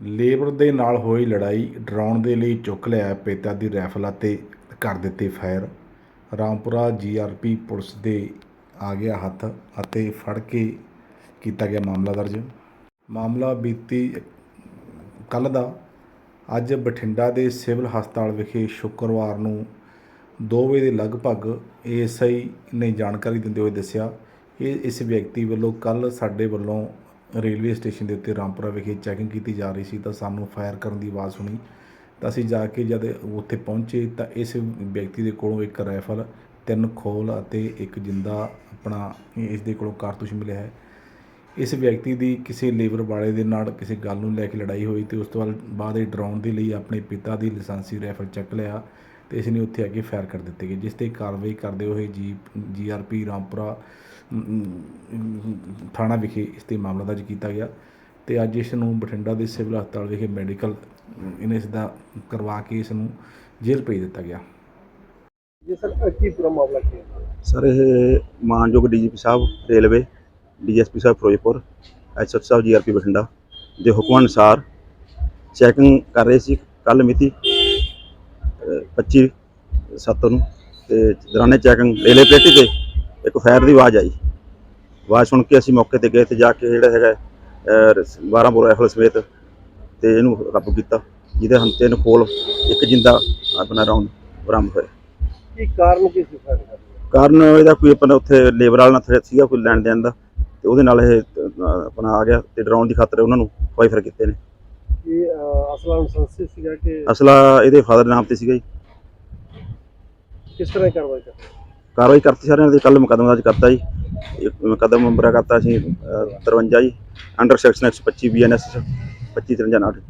Labour ਦੇ ਨਾਲ ਹੋਈ ਲੜਾਈ ਡਰਾਉਣ ਦੇ ਲਈ ਚੁੱਕ ਲਿਆ ਪਿਤਾ ਦੀ ਰਾਈਫਲ ਅਤੇ ਕਰ ਦਿੱਤੇ ਫਾਇਰ। ਰਾਮਪੁਰਾ ਜੀਆਰਪੀ ਪੁਲਿਸ ਦੇ ਆ ਗਿਆ ਹੱਥ ਅਤੇ ਫੜ ਕੇ ਕੀਤਾ ਗਿਆ ਮਾਮਲਾ ਦਰਜ। ਮਾਮਲਾ ਬੀਤੀ ਕੱਲ੍ਹ ਦਾ। ਅੱਜ ਬਠਿੰਡਾ ਦੇ ਸਿਵਲ ਹਸਪਤਾਲ ਵਿਖੇ ਸ਼ੁੱਕਰਵਾਰ ਨੂੰ 2 ਵਜੇ ਦੇ ਲਗਭਗ ਏਐਸਆਈ ਨੇ ਜਾਣਕਾਰੀ ਦਿੰਦੇ ਹੋਏ ਦੱਸਿਆ ਕਿ ਇਸ ਵਿਅਕਤੀ ਵੱਲੋਂ ਕੱਲ ਸਾਡੇ ਵੱਲੋਂ ਰੇਲਵੇ ਸਟੇਸ਼ਨ ਦੇ ਉੱਤੇ ਰਾਮਪੁਰਾ ਵਿਖੇ ਚੈਕਿੰਗ ਕੀਤੀ ਜਾ ਰਹੀ ਸੀ ਤਾਂ ਸਾਨੂੰ ਫਾਇਰ ਕਰਨ ਦੀ ਆਵਾਜ਼ ਸੁਣੀ। ਤਾਂ ਅਸੀਂ ਜਾ ਕੇ ਜਦ ਉੱਥੇ ਪਹੁੰਚੇ ਤਾਂ ਇਸ ਵਿਅਕਤੀ ਦੇ ਕੋਲੋਂ ਇੱਕ ਰਾਈਫਲ ਤਿੰਨ ਖੋਲ ਅਤੇ ਇੱਕ ਜਿੰਦਾ ਆਪਣਾ ਇਸ ਦੇ ਕੋਲੋਂ ਕਾਰਤੂਸ ਮਿਲਿਆ ਹੈ। ਇਸ ਵਿਅਕਤੀ ਦੀ ਕਿਸੇ ਲੇਬਰ ਵਾਲੇ ਦੇ ਨਾਲ ਕਿਸੇ ਗੱਲ ਨੂੰ ਲੈ ਕੇ ਲੜਾਈ ਹੋਈ ਤੇ ਉਸ ਤੋਂ ਬਾਅਦ ਬਾਅਦ ਇਹ ਡਰਾਉਣ ਦੇ ਲਈ ਆਪਣੇ ਪਿਤਾ ਦੀ ਲਾਇਸੈਂਸੀ ਰਾਈਫਲ ਚੱਕ ਲਿਆ ਤੇ ਇਸ ਨੇ ਉੱਥੇ ਕੇ ਫਾਇਰ ਕਰ ਦਿੱਤੇ ਗਏ ਜਿਸ ਤੇ ਕਾਰਵਾਈ ਕਰਦੇ ਹੋਏ ਜੀ ਜੀਆਰਪੀ ਰਾਮਪੁਰਾ ਅਮ, ਅਮ, ਥਾਣਾ ਵਿਖੇ ਇਸ ਤੇ ਮਾਮਲਾ ਦਰਜ ਕੀਤਾ ਗਿਆ ਤੇ ਅੱਜ ਇਸ ਨੂੰ ਬਠਿੰਡਾ ਦੇ ਸਿਵਲ ਹਸਪਤਾਲ ਵਿਖੇ ਮੈਡੀਕਲ ਇਹਨੇ ਇਸ ਦਾ ਕਰਵਾ ਕੇ ਇਸ ਨੂੰ ਜੇਲ੍ਹ ਭੇਜ ਦਿੱਤਾ ਗਿਆ। ਜੀ ਸਰ ਕੀ ਪੂਰਾ ਮਾਮਲਾ ਕੀ ਹੈ? ਸਰ ਇਹ ਮਾਨਯੋਗ ਡੀਜੀਪੀ ਸਾਹਿਬ ਰੇਲਵੇ ਡੀਐਸਪੀ ਸਾਹਿਬ ਫਿਰੋਜ਼ਪੁਰ ਐਸਐਚ ਸਾਹਿਬ ਜੀਆਰਪੀ ਬਠਿੰਡਾ ਦੇ ਹੁਕਮ ਅਨੁਸਾਰ ਚੈਕਿੰਗ ਕਰ ਰਹੇ ਸੀ ਕੱਲ ਮਿਤੀ 25 ਸੱਤ ਨੂੰ ਤੇ ਦੌਰਾਨੇ ਚੈਕਿੰਗ ਰੇਲਵੇ ਪਲੇਟੀ ਤੇ ਇੱਕ ਫਾਇਰ ਦੀ ਆਵਾਜ਼ ਆਈ। ਆਵਾਜ਼ ਸੁਣ ਕੇ ਅਸੀਂ ਮੌਕੇ ਤੇ ਗਏ ਤੇ ਜਾ ਕੇ ਜਿਹੜਾ ਹੈਗਾ 12 ਬੋਰ ਰਾਈਫਲ ਸਮੇਤ ਤੇ ਇਹਨੂੰ ਕਾਬੂ ਕੀਤਾ ਜਿਹਦੇ ਹਨ ਤਿੰਨ ਖੋਲ ਇੱਕ ਜਿੰਦਾ ਆਪਣਾ ਰਾਉਂਡ ਬਰਾਮਦ ਹੋਇਆ। ਕੀ ਕਾਰਨ ਕੀ ਸੀ ਫਾਇਰ ਕਰਨ ਦਾ? ਕਾਰਨ ਇਹਦਾ ਕੋਈ ਆਪਣਾ ਉੱਥੇ ਲੇਬਰ ਵਾਲਾ ਨਾਲ ਥ੍ਰੈਟ ਸੀਗਾ ਕੋਈ ਲੈਣ ਦੇਣ ਦਾ ਤੇ ਉਹਦੇ ਨਾਲ ਇਹ ਆਪਣਾ ਆ ਗਿਆ ਤੇ ਡਰਾਉਣ ਦੀ ਖਾਤਰ ਉਹਨਾਂ ਨੂੰ ਵਾਈਫਰ ਕੀਤੇ ਨੇ। ਕੀ ਅ, ਅਸਲਾ ਲਾਇਸੈਂਸ ਸੀਗਾ ਕਿ ਅਸਲਾ ਇਹਦੇ ਫਾਦਰ ਨਾਮ ਤੇ ਸੀਗਾ ਜੀ। ਕਿਸ ਤਰ੍ਹਾਂ ਦੀ ਕਾਰਵਾਈ ਕਰ ਕਾਰਵਾਈ ਕਰਤੀ ਸਾਰਿਆਂ ਦੇ ਕੱਲ ਮੁਕੱਦਮਾ ਦਰਜ ਕਰਤਾ ਜੀ। ਇੱਕ ਮੁਕੱਦਮਾ ਨੰਬਰ ਕਰਤਾ ਸੀ ਅਹ, 53 ਜੀ ਅੰਡਰ ਸੈਕਸ਼ਨ 125 ਬੀਐਨਐਸ 25 53 ਨਾਟ।